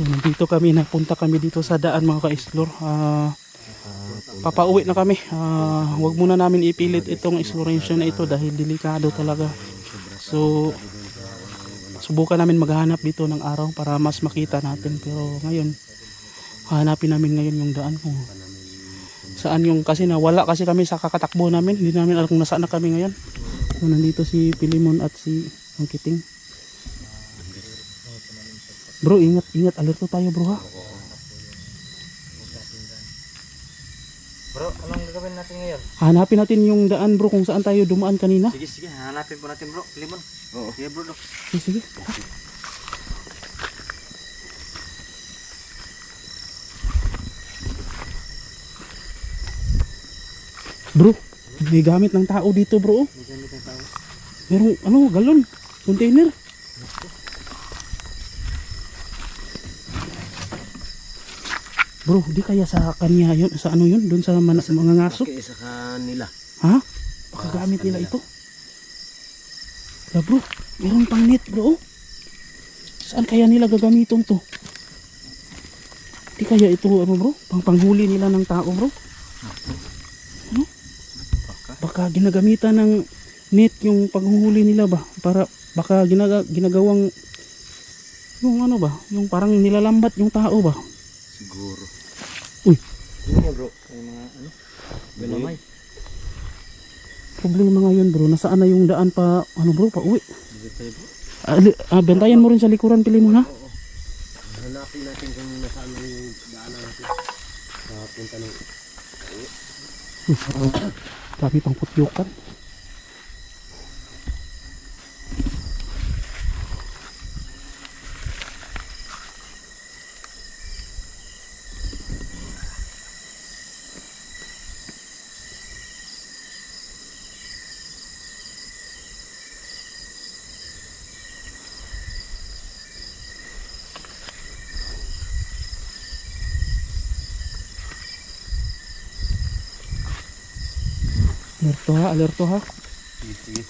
So nandito kami, napunta kami dito sa daan mga ka-explore. Ah, papauwi na kami. Ah, wag muna namin ipilit itong exploration na ito dahil delikado talaga. So subukan namin maghanap dito ng araw para mas makita natin. Pero ngayon, hanapin namin ngayon yung daan kung saan yung kasi nawala kasi kami sa kakatakbo namin. Hindi namin alam kung nasaan na kami ngayon. So, nandito si Pilimon at si Angkiting. Bro, ingat, ingat. Alerto tayo bro ha. Bro, anong gagawin natin ngayon? Hanapin natin yung daan bro kung saan tayo dumaan kanina. Sige, sige, hanapin po natin bro. Limon. Oo. Sige bro. Sige, sige. Bro, may gamit ng tao dito bro. oh. May gamit ng tao. Merong ano, galon, container. Bro, di kaya sa kanya yun, sa ano yun, doon sa man- mga ngaso? Okay, sa kanila. Ha? Baka gamit nila ito. Yeah, bro, meron pang net bro. Saan kaya nila gagamiton to? Di kaya ito ano bro, pang panghuli nila ng tao bro. Ano? Baka ginagamitan ng net yung panghuhuli nila ba? Para baka ginaga, ginagawang yung ano ba, yung parang nilalambat yung tao ba? Siguro. Ano nga bro? May mga ano? Galamay. Problema ngayon bro, nasaan na yung daan pa, ano bro, pa uwi. Bro. Ah, ah, bentayan mo rin sa likuran, pili mo na. Hanapin natin kung nasaan na yung daanan natin. Nakapunta ng... Grabe pang putyukan. Alerto ha, alerto ha. Sige.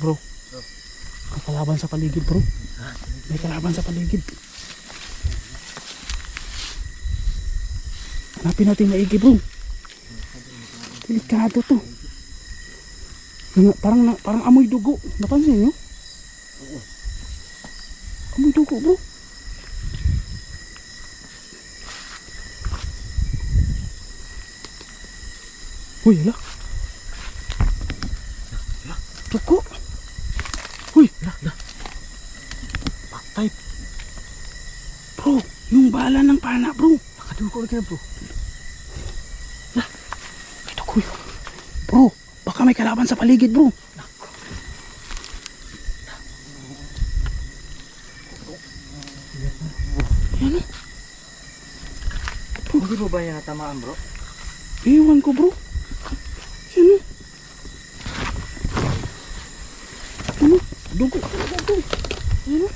Bro. May kalaban sa paligid bro. May kalaban sa paligid. Hanapin natin maigi bro. Delikado to. Parang na, parang amoy dugo. Napansin nyo? Amoy dugo bro. Uy, ala. Dugo. Uy, ala, ala. Patay. Bro, yung bala ng pana bro. Nakadugo ka bro. Ito ko yun. Bro, baka may kalaban sa paligid bro. Yan o. Hindi mo ba yung natamaan bro? Iwan ko bro. Yan. Ano? Dugo talaga bro. Yan o.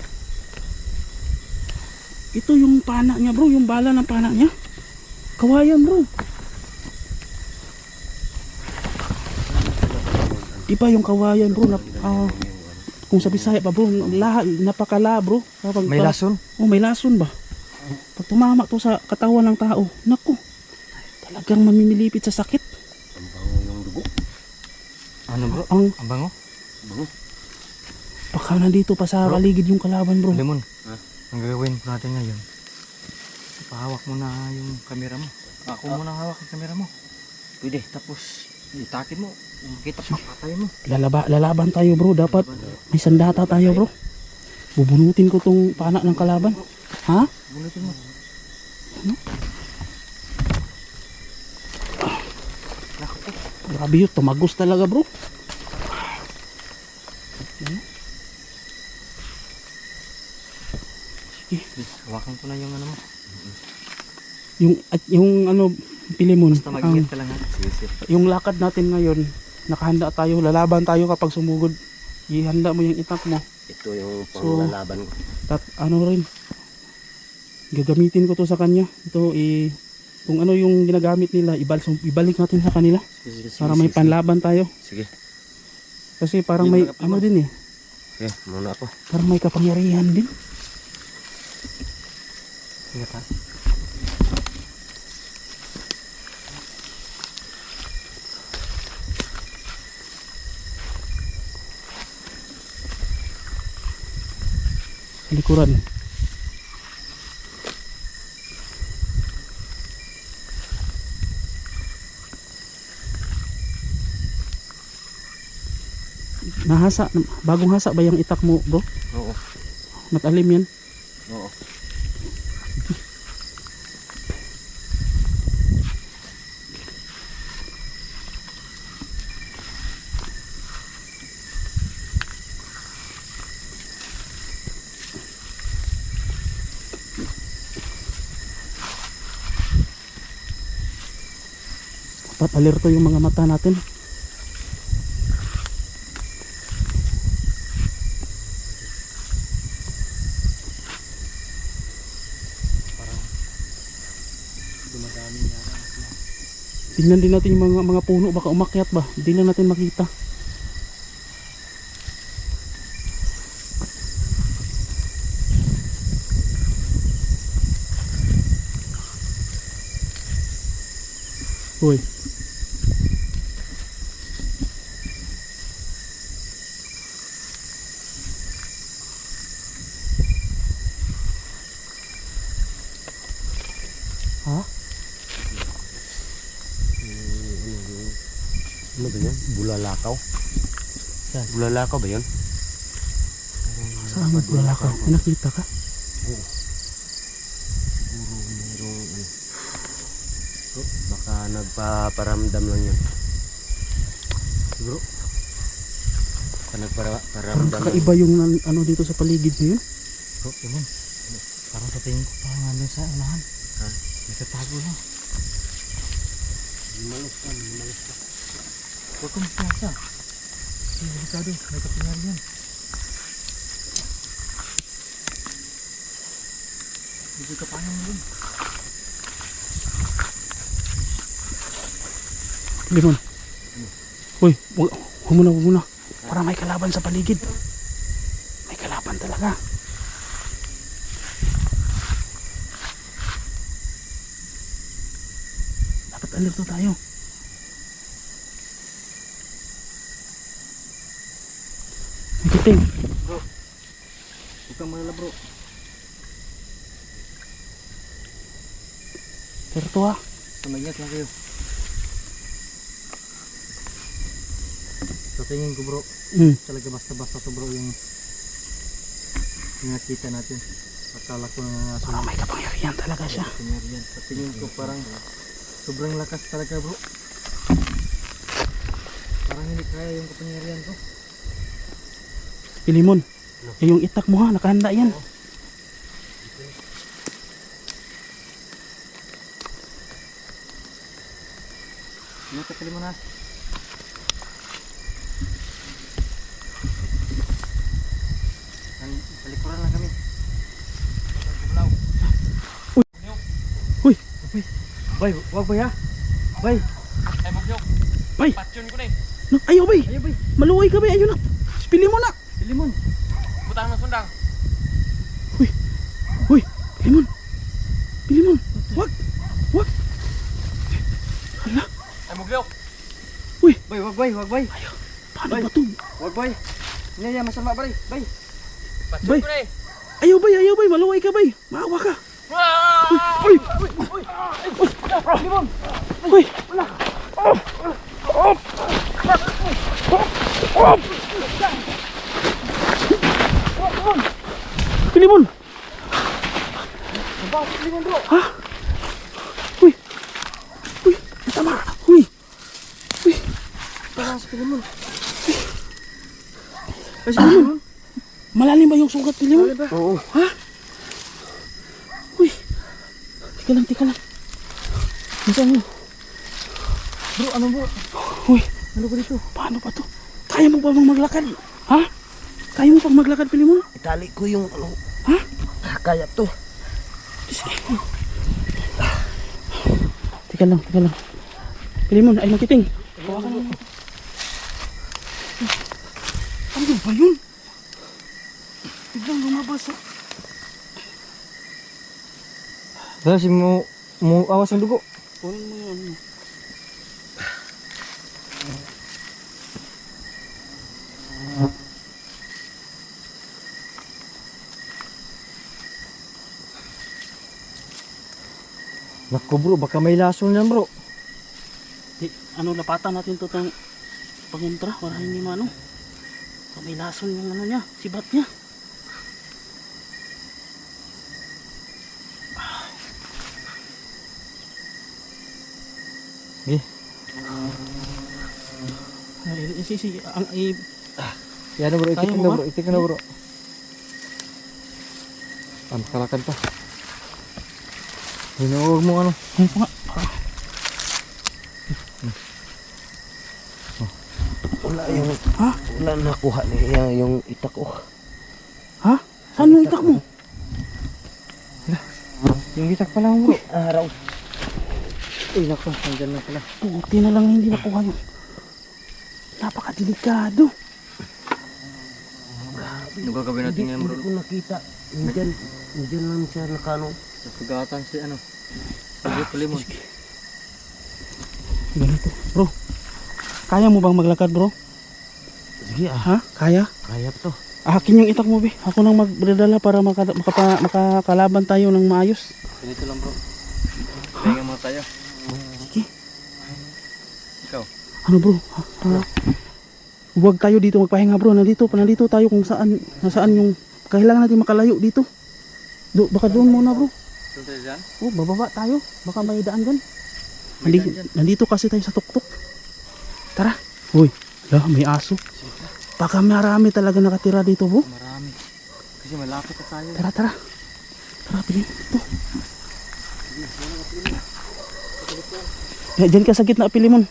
Ito yung pana niya bro. Yung bala ng pana niya. Kawayan bro. Iba yung kawayan bro. Na, ah, kung sa Bisaya pa bro. Lahat, napakala bro. Kapag, May lason? Oh, may lason ba? Pag tumama to sa katawan ng tao, naku, talagang mamimilipit sa sakit. Ang bango yung dugo. Ano bro? Ang Ang bango? Bango. baka nandito pa sa Bro. paligid yung kalaban bro. Limon. Ha? Ang gagawin po natin ngayon. Pahawak mo na yung kamera mo. Ako muna hawak yung kamera mo. Pwede. Tapos, itakin mo. Kung makita pa, patay mo. Lalaba, lalaban tayo bro, dapat may sandata tayo bro. Bubunutin ko tong pana ng kalaban. Ha? Bunutin mo. Grabe yun, tumagos talaga bro. Hawakan ko na yung ano mo. Yung, at yung ano, pilimon, Basta ang, mag-ingat ka lang ha. Sige, sige. yung lakad natin ngayon, nakahanda tayo, lalaban tayo kapag sumugod. Ihanda mo yung itak mo. Ito yung So- panglalaban ko. Tat, ano rin, gagamitin ko to sa kanya. Ito, i kung ano yung ginagamit nila, ibal, ibalik natin sa kanila Sige, sige, para may panlaban tayo. Sige. Kasi parang may ano din eh, Okay, muna ako. parang may kapangyarihan din. Sige ta. Likuran. Nahasa, bagong hasa ba yung itak mo bro? Oo. Natalim yan. Oo. Alerto yung mga mata natin. Tingnan din natin yung mga mga puno baka umakyat ba. Hindi lang natin makita. Hoy. Ha? Ano ba yun? Bulalakaw? Bulalakaw ba yun? Saan bulalakaw? May nakita ka? Puro merong ano. So, baka nagpaparamdam lang yun. Siguro. Baka Parang nagpaparamdam lang. kakaiba yung ano dito sa paligid na yun. Bro, Timon. Parang sa tingin ko parang ano sa unahan. Ha? Nagtatago lang. Malos ka, malos ka. Huwag kang piyasa. Hindi, delikado. May kapangyarihan. Hindi ka paano mo yun. Limon. Uy, wag, huwag muna, huwag muna. Para may kalaban sa paligid. May kalaban talaga. Dapat alerto tayo. Kiting. Huwag kang malala bro. Alerto ha. Tumagyat lang kayo. Sa tingin ko bro, Hmm. talaga basta-basta to bro yung yung nakita natin. Akala ko na nga Parang may kapangyarihan talaga siya. kapangyarihan. Sa tingin ko parang sobrang lakas talaga bro. Parang hindi kaya yung kapangyarihan ko. Pilimon. Eh, yung itak mo ha, nakahanda yan. Ano takali mo na? Nan- Sa likuran lang kami. Uy. Bay, wag bay ha. Bay, Ay, bugyok. Bay. Patyon ko na eh. No, ayaw bay. ayo bay. Maluway ka bay. Ayun na. Pili mo na. Pilimon. Butang ng sundang. Uy, Pilimon. Pilimon. Wag. Wag. Hala. Ay, bugyok. Bay, wag bay, wag bay. Paano Bay. ba to? Wag bay. Nya ya masama bay. Bay. Patyon Bay. ko na eh. Ayaw bay, ayaw bay. Maluway ka bay. Maawa ka. Ah! Uy. Uy. Pilimon. Ha? Uy. Uy. Tama. Uy. Tara sa pilimon. Ay, si Pilimon. Malalim ba yung sugat, Pilimon? Oo. Uy. Tika lang, tika lang. Nasaan mo? Bro, ano bro? Uy. Ano ko dito? Paano ba to? Kaya mo ba bang maglakad? Ha? Kaya mo pang maglakad, Pilimon? Itali ko yung ano. Ha? Kaya to. Teka lang, teka lang. Pili mo, ay makiting. Hawakan mo. Ano ba yun? Biglang lumabas ah. Dahil si mo, mo awas ang dugo. Kunin mo yun. Naku bro, baka may lason yan bro. Di, ano, lapatan natin to tang pangintra para hindi maano. So, may lason yung ano niya, sibat niya. Sige. Ay, si, si, ang, i, Yan na bro, itikin na bro, itikin na bro. Ano, kalakan pa. Hinuog mo ano. ano pa nga? Wala yung, Ha? wala nakuha niya yung itak ko. Ha? Saan yung itak mo? Yung itak pa lang bro. Araw. Uy, naku, nandyan na pala. Puti na lang hindi nakuha yun. Napakadelikado. Ano gagawin natin ngayon bro? Hindi ko nakita. Nandyan, nandyan lang siya nakano. Sa sugatan si ano. Sabi ko limon. Ganito. Bro, kaya mo bang maglakad bro? Sige ah, Ha? Kaya? kaya to. Akin yung itak mo, be. Ako nang magdadala para maka, makapa, makakalaban tayo ng maayos. Ganito lang bro. Pahinga muna tayo. Sige. Ikaw. Ano bro? Ha, ha? Huwag tayo dito magpahinga bro. Nandito, nandito tayo kung saan, nasaan yung kailangan natin makalayo dito. Do, baka doon muna bro. Tayo dyan? Oh, bababa tayo. Baka may daan dyan. Nandito, nandito kasi tayo sa tuktok. Tara. Uy, la, may aso. Baka marami talaga nakatira dito bro. Marami. Kasi malapit na tayo. Tara, tara. Tara, pili. Ito. Ya, dyan ka sa gitna, Pilimon.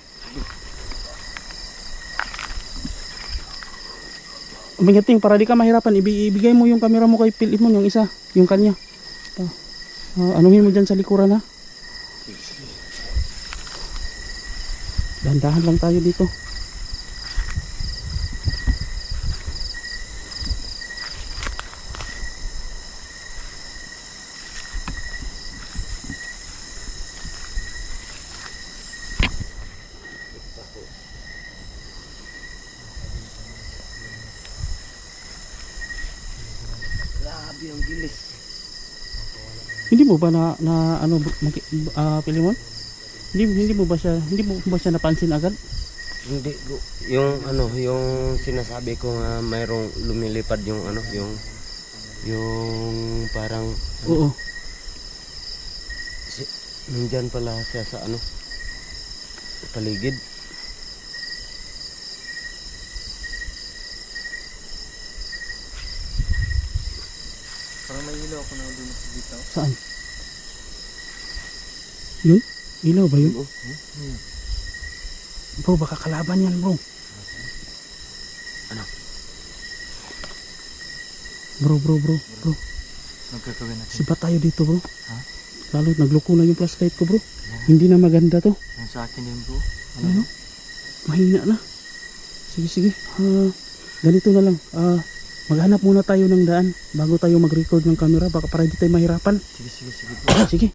Umingating, para di ka mahirapan, ibi- ibigay mo yung camera mo kay Pilimon, yung isa, yung kanya. Ah, anuhin mo dyan sa likuran ha. Dahan-dahan lang tayo dito. Grabe ang gilis. Hindi mo ba na, na ano, maki, ah, Pilimon? Hindi, hindi mo ba siya, hindi mo ba siya napansin agad? Hindi yung ano, yung sinasabi ko nga mayroong lumilipad yung ano, yung yung parang Oo. si, nandyan pala siya sa ano paligid. Parang may ilaw ako na doon sa dito. Saan? Yun? Ilaw ba yun? Bro, baka kalaban yan bro. Ano? Bro, bro, bro, bro. Anong gagawin natin? Siba tayo dito bro. Ha? Lalo, nagloko na yung flashlight ko bro. Hindi na maganda to. Yung sa akin din bro. Ano? Ano? Mahina na. Sige, sige. Ah, ganito na lang. Ah, maghanap muna tayo ng daan bago tayo mag-record ng camera. Baka para hindi tayo mahirapan. Sige, sige, sige bro. Sige.